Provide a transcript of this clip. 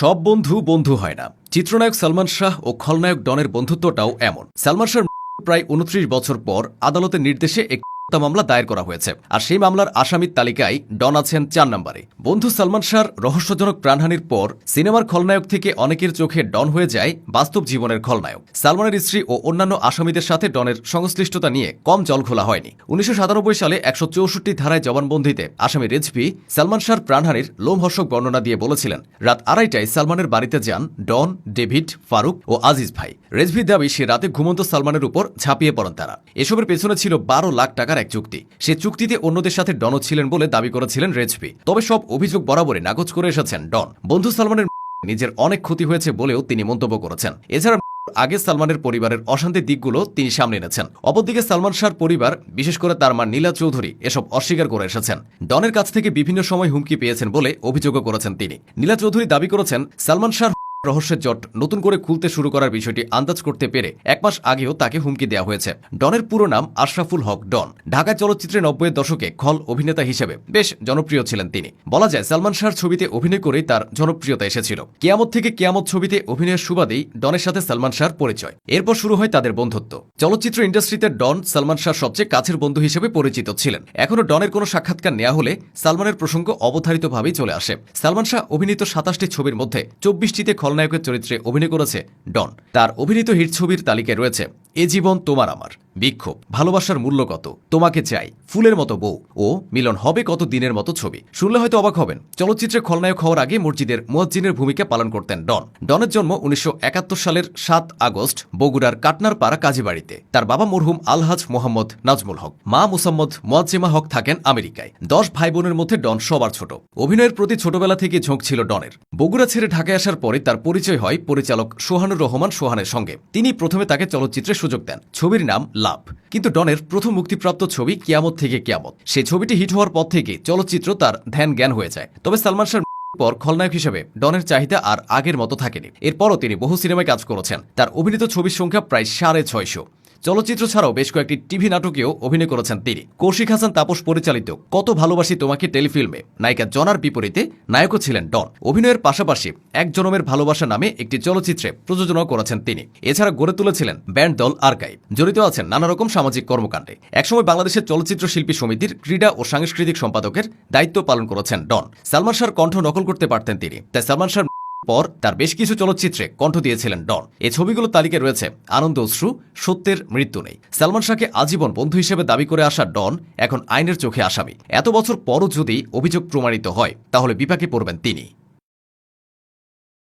সব বন্ধু বন্ধু হয় না। চিত্রনায়ক সালমান শাহ ও খলনায়ক ডনের বন্ধুত্বটাও এমন। সালমান শাহ প্রায় উনত্রিশ বছর পর আদালতের নির্দেশে এক হত্যা মামলা দায়ের করা হয়েছে। আর সেই মামলার আসামির তালিকায় ডন আছেন চার নম্বরে। বন্ধু সালমান শাহর রহস্যজনক প্রাণহানির পর সিনেমার খলনায়ক থেকে অনেকের চোখে ডন হয়ে যায় বাস্তব জীবনের খলনায়ক। সালমানের স্ত্রী ও অন্যান্য আসামিদের সাথে ডনের সংশ্লিষ্টতা নিয়ে কম জল খোলা হয়নি। উনিশশো সালে একশো চৌষট্টি ধারায় জবানবন্দিতে আসামি রেজভি সালমান শাহর প্রাণহানির লোমহর্ষক বর্ণনা দিয়ে বলেছিলেন, রাত আড়াইটায় সালমানের বাড়িতে যান ডন, ডেভিড, ফারুক ও আজিজ ভাই। রেজভির দাবি, সে রাতে ঘুমন্ত সালমানের উপর ঝাঁপিয়ে পড়েন তারা। এসবের পেছনে ছিল বারো লাখ টাকার এক চুক্তি। সে চুক্তিতে অন্যদের সাথে ডনও ছিলেন বলে দাবি করেছিলেন রেজভি তবে সব অভিযোগ বরাবরই নাকচ করে এসেছেন ডন। বন্ধু সালমানের নিজের অনেক ক্ষতি হয়েছে বলেও তিনি মন্তব্য করেছেন। এছাড়া আগে সালমানের পরিবারের অশান্তির দিকগুলো তিনি সামনে এনেছেন। অপরদিকে সালমান শাহর পরিবার, বিশেষ করে তার মা নীলা চৌধুরী, এসব অস্বীকার করে এসেছেন। ডনের কাছ থেকে বিভিন্ন সময় হুমকি পেয়েছেন বলে অভিযোগও করেছেন তিনি। নীলা চৌধুরী দাবি করেছেন, সালমান শাহ রহস্যের জট নতুন করে খুলতে শুরু করার বিষয়টি আন্দাজ করতে পেরে এক মাস আগেও তাকে হুমকি দেওয়া হয়েছে। ডনের পুরো নাম আশরাফুল হক ডন। ঢাকা চলচ্চিত্রে নব্বইয়ের দশকে খল অভিনেতা হিসেবে বেশ জনপ্রিয় ছিলেন তিনি। বলা যায়, সালমান শাহর ছবিতে অভিনয় করেই তার জনপ্রিয়তা এসেছিল। কেয়ামত থেকে কেয়ামত ছবিতে অভিনয়ের সুবাদেই ডনের সাথে সালমান শাহর পরিচয়। এরপর শুরু হয় তাদের বন্ধুত্ব। চলচ্চিত্র ইন্ডাস্ট্রিতে ডন সালমান শাহ সবচেয়ে কাছের বন্ধু হিসেবে পরিচিত ছিলেন। এখনও ডনের কোনো সাক্ষাৎকার নেওয়া হলে সালমানের প্রসঙ্গ অবধারিতভাবেই চলে আসে। সালমান শাহ অভিনীত সাতাশটি ছবির মধ্যে চব্বিশটিতে খলনায়কের চরিত্রে অভিনয় করেছে ডন। তার অভিনীত হিট ছবির তালিকায় রয়েছে, এ জীবন তোমার আমার। বিক্ষোভ, ভালোবাসার মূল্য কত? তোমাকে চাই, ফুলের মতো বউ। ও, মিলন, হবে কত দিনের মতো ছবি? শুনলে হয়তো অবাক হবেন। চলচ্চিত্রে খলনায়ক হওয়ার আগে মসজিদের মুয়াজ্জিনের ভূমিকা পালন করতেন ডন। ডনের জন্ম উনিশশো একাত্তর সালের সাত আগস্ট, বগুড়ার কাটনার পাড়া কাজীবাড়িতে তার বাবা মরহুম আলহাজ মোহাম্মদ নাজমুল হক। মা মুসাম্মদ মোয়াজ্জেমা হক থাকেন আমেরিকায়। দশ ভাই বোনের মধ্যে ডন সবার ছোট। অভিনয়ের প্রতি ছোটবেলা থেকে ঝোঁক ছিল ডনের। বগুড়া ছেড়ে ঢাকায় আসার পরে তার পরিচয় হয় পরিচালক সোহানুর রহমান সোহানের সঙ্গে। তিনি প্রথমে তাকে চলচ্চিত্রে সুযোগ দেন। ছবির নাম লাভ। কিন্তু ডনের প্রথম মুক্তিপ্রাপ্ত ছবি কিয়ামত থেকে কিয়ামত। সে ছবিটি হিট হওয়ার পর থেকে চলচ্চিত্র তার ধ্যান জ্ঞান হয়ে যায়। তবে সালমান শাহ পর খলনায়ক হিসেবে ডনের চাহিদা আর আগের মতো থাকেনি। এরপরও তিনি বহু সিনেমায় কাজ করেছেন। তার অভিনীত ছবির সংখ্যা প্রায় সাড়ে ছয়শো। চলচ্চিত্র ছাড়াও বেশ কয়েকটি টিভি নাটকেও অভিনয় করেছেন তিনি। কৌশিক হাসান, তাপস পরিচালিত কত ভালোবাসি তোমাকে টেলিফিল্মে। নায়িকা জনার বিপরীতে নায়কও ছিলেন ডন। অভিনয়ের পাশাপাশি এক জনমের ভালোবাসা নামে একটি চলচ্চিত্রে প্রযোজনা করেছেন তিনি। এছাড়া গড়ে তুলেছিলেন ব্যান্ড দল আর্কাইভ। জড়িত আছেন নানা রকম সামাজিক কর্মকাণ্ডে। একসময় বাংলাদেশের চলচ্চিত্র শিল্পী সমিতির ক্রীড়া ও সাংস্কৃতিক সম্পাদকের দায়িত্ব পালন করেছেন ডন। সালমান শাহর কণ্ঠ নকল করতে পারতেন তিনি। তাই সালমান শাহ পর তার বেশ কিছু চলচ্চিত্রে কণ্ঠ দিয়েছিলেন ডন। এ ছবিগুলোর তালিকায় রয়েছে আনন্দ অশ্রু, সত্যের মৃত্যু নেই। সালমান শাহকে আজীবন বন্ধু হিসেবে দাবি করে আসা ডন এখন আইনের চোখে আসামি। এত বছর পরও যদি অভিযোগ প্রমাণিত হয়, তাহলে বিপাকে পড়বেন তিনি।